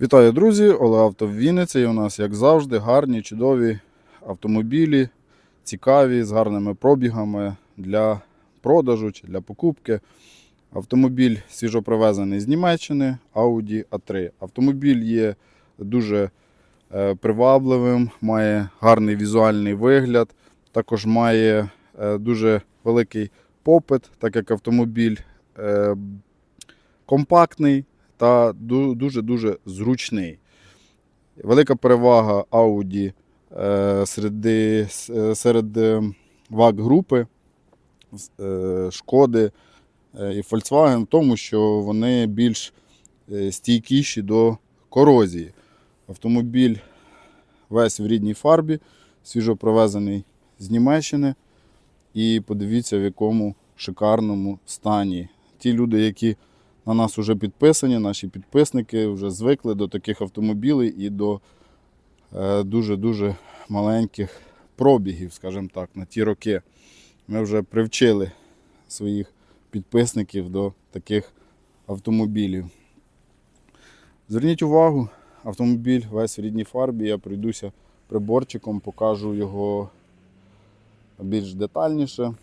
Вітаю, друзі! Олег Авто в Вінниці. І у нас, як завжди, гарні, чудові автомобілі, цікаві, з гарними пробігами для продажу чи для покупки. Автомобіль свіжопривезений з Німеччини Audi A3. Автомобіль є дуже е, привабливим, має гарний візуальний вигляд, також має е, дуже великий попит, так як автомобіль е, компактний та дуже-дуже зручний. Велика перевага Audi е, серед, е, серед е, ваг групи е, Шкоди і Volkswagen в тому, що вони більш стійкіші до корозії. Автомобіль весь в рідній фарбі, свіжо привезений з Німеччини. І подивіться, в якому шикарному стані. Ті люди, які на нас вже підписані, наші підписники вже звикли до таких автомобілів і до дуже-дуже маленьких пробігів, скажімо так, на ті роки. Ми вже привчили своїх підписників до таких автомобілів. Зверніть увагу, автомобіль весь в рідній фарбі. Я пройдуся приборчиком, покажу його більш детальніше.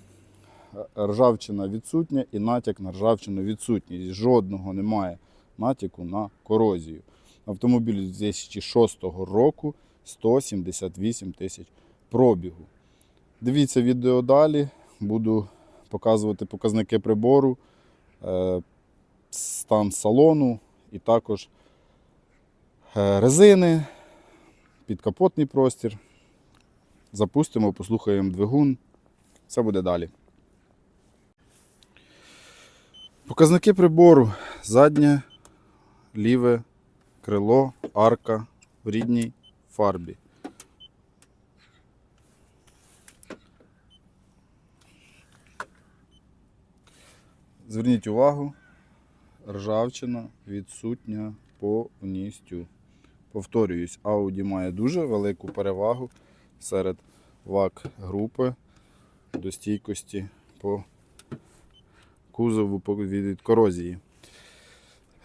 Ржавчина відсутня і натяк на ржавчину відсутній. Жодного немає натяку на корозію. Автомобіль 2006 року 178 тисяч пробігу. Дивіться відео далі. Буду показувати показники прибору, е, стан салону і також е, резини, підкапотний простір. Запустимо, послухаємо двигун. Все буде далі. Показники прибору. Заднє, ліве крило, арка в рідній фарбі. Зверніть увагу, ржавчина відсутня повністю. Повторююсь, Audi має дуже велику перевагу серед вак групи до стійкості по кузову від корозії.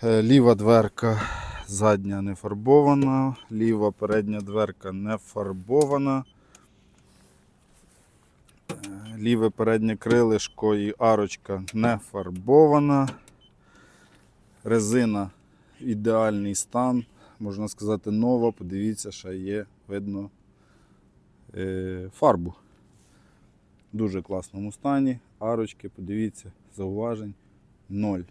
Е, Ліва дверка задня не фарбована, ліва передня дверка не фарбована. Е, Ліве переднє крилишко і арочка не фарбована. Резина ідеальний стан, можна сказати, нова. Подивіться, ще є, видно е, фарбу. В дуже класному стані. Арочки, подивіться, зауважень ноль.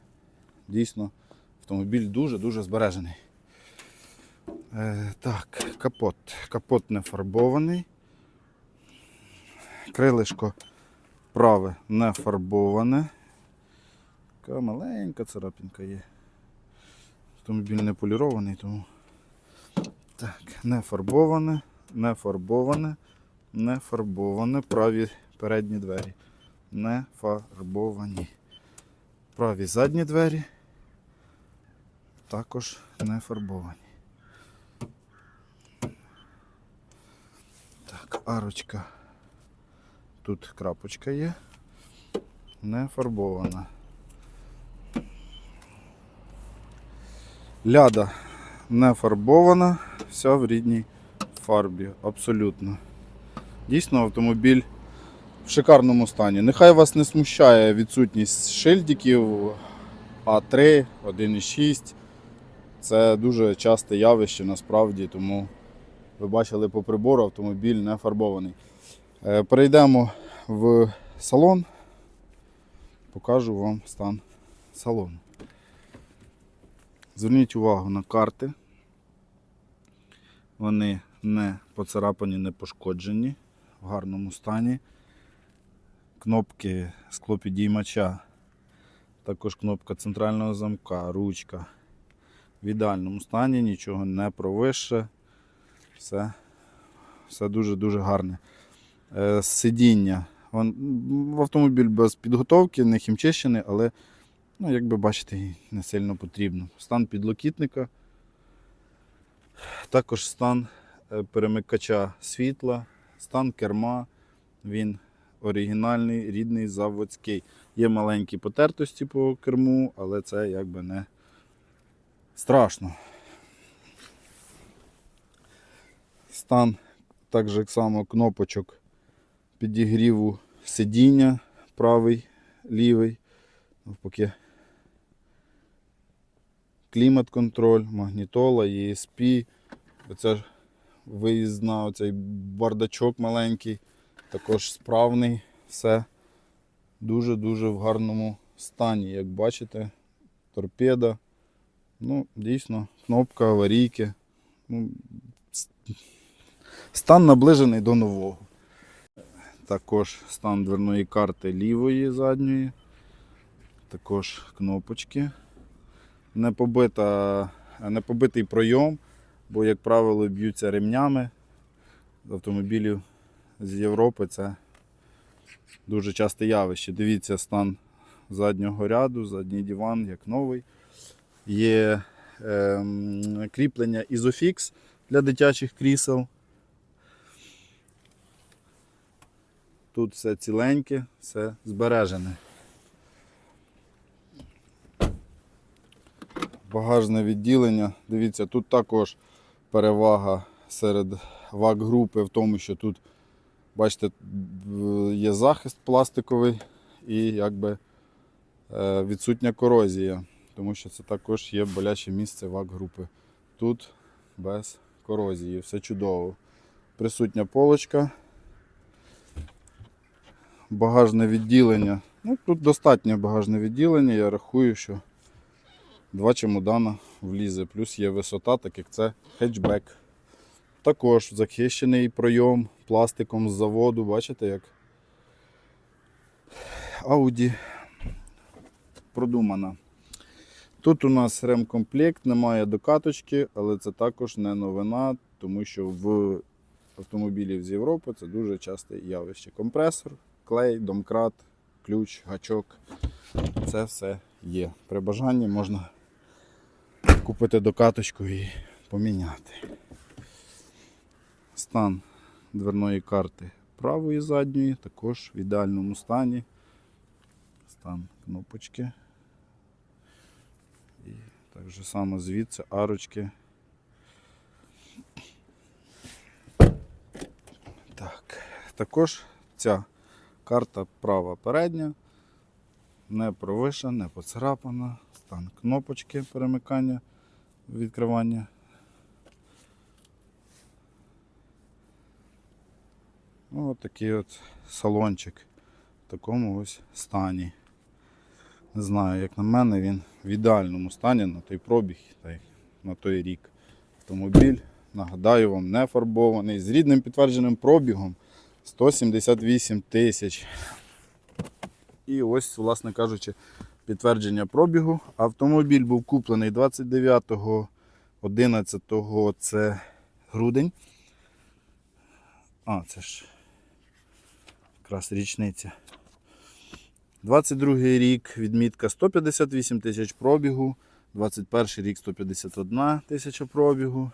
Дійсно, автомобіль дуже-дуже збережений. Е, так, капот. Капот не фарбований. Крилишко праве не фарбоване. Така маленька царапінка є. Автомобіль не полірований, тому. Так, не фарбоване, не фарбоване, не фарбоване. Праві передні двері. Не фарбовані. Праві задні двері також не фарбовані. Так, арочка. Тут крапочка є. Не фарбована. Ляда не фарбована, вся в рідній фарбі. Абсолютно. Дійсно, автомобіль в шикарному стані. Нехай вас не смущає відсутність шильдиків А3, 1,6. Це дуже часте явище насправді, тому ви бачили по прибору, автомобіль не фарбований. Е, Перейдемо в салон, покажу вам стан салону. Зверніть увагу на карти. Вони не поцарапані, не пошкоджені, в гарному стані. Кнопки склопідіймача, також кнопка центрального замка, ручка. В ідеальному стані, нічого не провище. Все, все дуже-дуже гарне. Е, Сидіння. М, автомобіль без підготовки, не хімчищений, але, ну, як ви бачите, не сильно потрібно. Стан підлокітника. Також стан е, перемикача світла, стан керма. Він оригінальний, рідний, заводський. Є маленькі потертості по керму, але це якби не страшно. Стан так же само кнопочок підігріву сидіння правий, лівий. Навпаки. Клімат-контроль, магнітола, ESP. Оце виїзна, оцей бардачок маленький, також справний. Все дуже-дуже в гарному стані. Як бачите, торпеда. Ну, дійсно, кнопка аварійки. Ну, стан наближений до нового. Також стан дверної карти лівої задньої. Також кнопочки. Не, побита, не побитий пройом, бо, як правило, б'ються ремнями з автомобілів з Європи. Це дуже часте явище. Дивіться стан заднього ряду, задній диван, як новий. Є ем, кріплення Isofix для дитячих крісел. Тут все ціленьке, все збережене. Багажне відділення. Дивіться, тут також перевага серед вак групи в тому, що тут, бачите, є захист пластиковий і якби е, відсутня корозія, тому що це також є боляче місце вак групи. Тут без корозії, все чудово. Присутня полочка. Багажне відділення. Ну, тут достатнє багажне відділення. Я рахую, що два чемодана влізе. Плюс є висота, так як це хетчбек. Також захищений пройом пластиком з заводу. Бачите, як Audi продумана. Тут у нас ремкомплект, немає докаточки, але це також не новина, тому що в автомобілів з Європи це дуже часте явище. Компресор, клей, домкрат, ключ, гачок. Це все є. При бажанні можна купити докаточку і поміняти. Стан дверної карти правої задньої також в ідеальному стані. Стан кнопочки. І так же само звідси арочки. Так. Також ця карта права передня, не провиша, не поцарапана. Стан кнопочки перемикання, відкривання. Ну, от такий от салончик в такому ось стані. Не знаю, як на мене, він в ідеальному стані на той пробіг на той рік. Автомобіль, нагадаю вам, не фарбований, з рідним підтвердженим пробігом 178 тисяч. І ось, власне кажучи, підтвердження пробігу. Автомобіль був куплений 29.11 це грудень. А, це ж якраз річниця. 22 рік відмітка 158 тисяч пробігу, 21 рік 151 тисяча пробігу.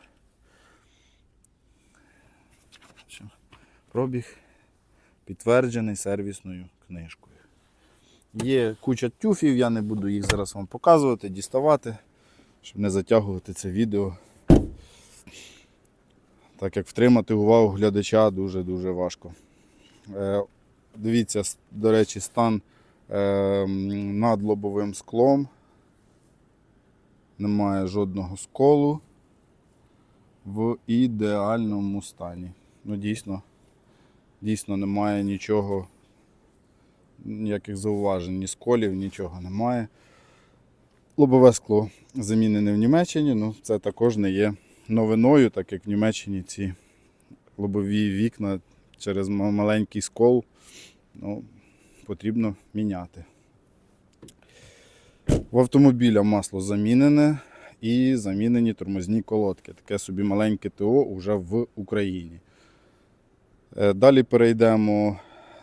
Пробіг підтверджений сервісною книжкою. Є куча тюфів, я не буду їх зараз вам показувати, діставати, щоб не затягувати це відео. Так як втримати увагу глядача дуже-дуже важко. Дивіться, до речі, стан е, над лобовим склом. Немає жодного сколу в ідеальному стані. Ну, дійсно, дійсно немає нічого, ніяких зауважень, ні сколів, нічого немає. Лобове скло замінене в Німеччині, ну це також не є новиною, так як в Німеччині ці лобові вікна через маленький скол ну, потрібно міняти. В автомобіля масло замінене і замінені тормозні колодки. Таке собі маленьке ТО вже в Україні. Е, Далі перейдемо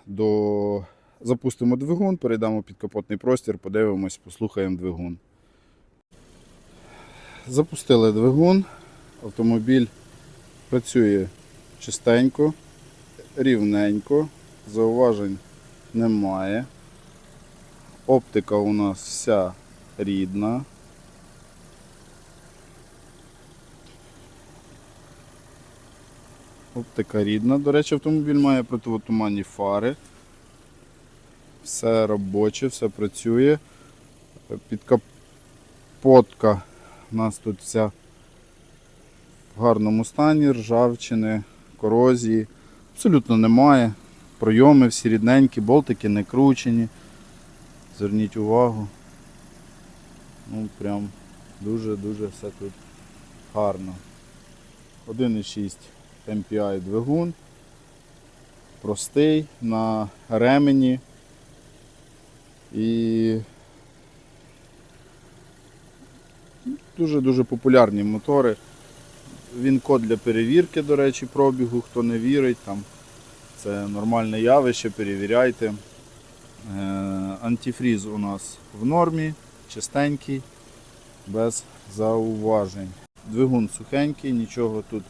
до. Запустимо двигун, перейдемо під капотний простір, подивимось, послухаємо двигун. Запустили двигун. Автомобіль працює чистенько, рівненько, зауважень немає. Оптика у нас вся рідна. Оптика рідна. До речі, автомобіль має противотуманні фари. Все робоче, все працює. Підкапотка у нас тут вся в гарному стані, ржавчини, корозії. Абсолютно немає. Пройоми всі рідненькі, болтики не кручені. Зверніть увагу. Ну прям дуже-дуже все тут гарно. 1,6 MPI двигун. Простий на ремені. І дуже-дуже популярні мотори. Він код для перевірки, до речі, пробігу, хто не вірить, там це нормальне явище, перевіряйте. Е, Антифріз у нас в нормі, чистенький, без зауважень. Двигун сухенький, нічого тут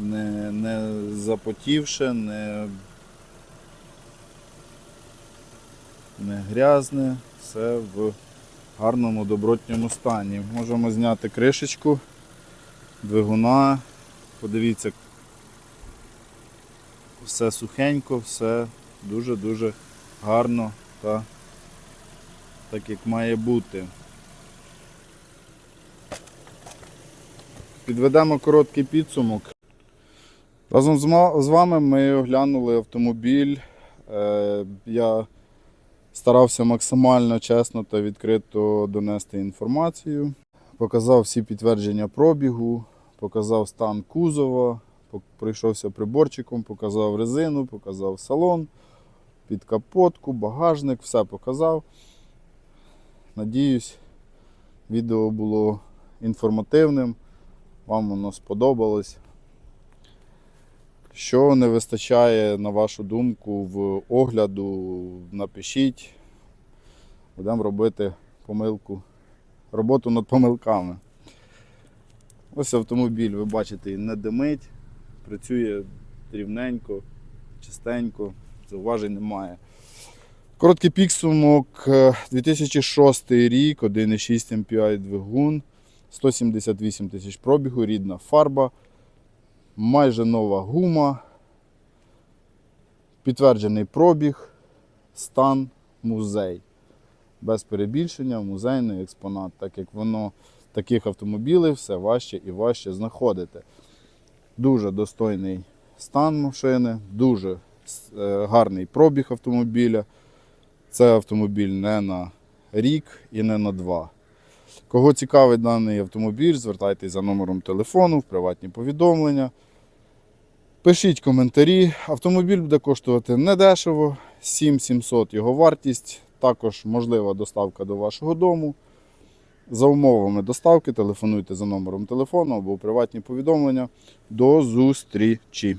не, не запотівше, не, не грязне, все в гарному добротньому стані. Можемо зняти кришечку двигуна. Подивіться, все сухенько, все дуже-дуже гарно та так як має бути. Підведемо короткий підсумок. Разом з вами ми оглянули автомобіль. Е, Я старався максимально чесно та відкрито донести інформацію. Показав всі підтвердження пробігу, показав стан кузова, пройшовся приборчиком, показав резину, показав салон, підкапотку, багажник, все показав. Надіюсь, відео було інформативним, вам воно сподобалось. Що не вистачає, на вашу думку, в огляду, напишіть. Будемо робити помилку, роботу над помилками. Ось автомобіль, ви бачите, не димить, працює рівненько, чистенько, зауважень немає. Короткий підсумок. е, 2006 рік, 1,6 MPI двигун, 178 тисяч пробігу, рідна фарба, майже нова гума, підтверджений пробіг, стан, музей. Без перебільшення, музейний експонат, так як воно таких автомобілів все важче і важче знаходити. Дуже достойний стан машини, дуже е, гарний пробіг автомобіля. Це автомобіль не на рік і не на два. Кого цікавить даний автомобіль, звертайтеся за номером телефону в приватні повідомлення. Пишіть коментарі. Автомобіль буде коштувати недешево, 7700 його вартість. Також можлива доставка до вашого дому. За умовами доставки телефонуйте за номером телефону або приватні повідомлення. До зустрічі!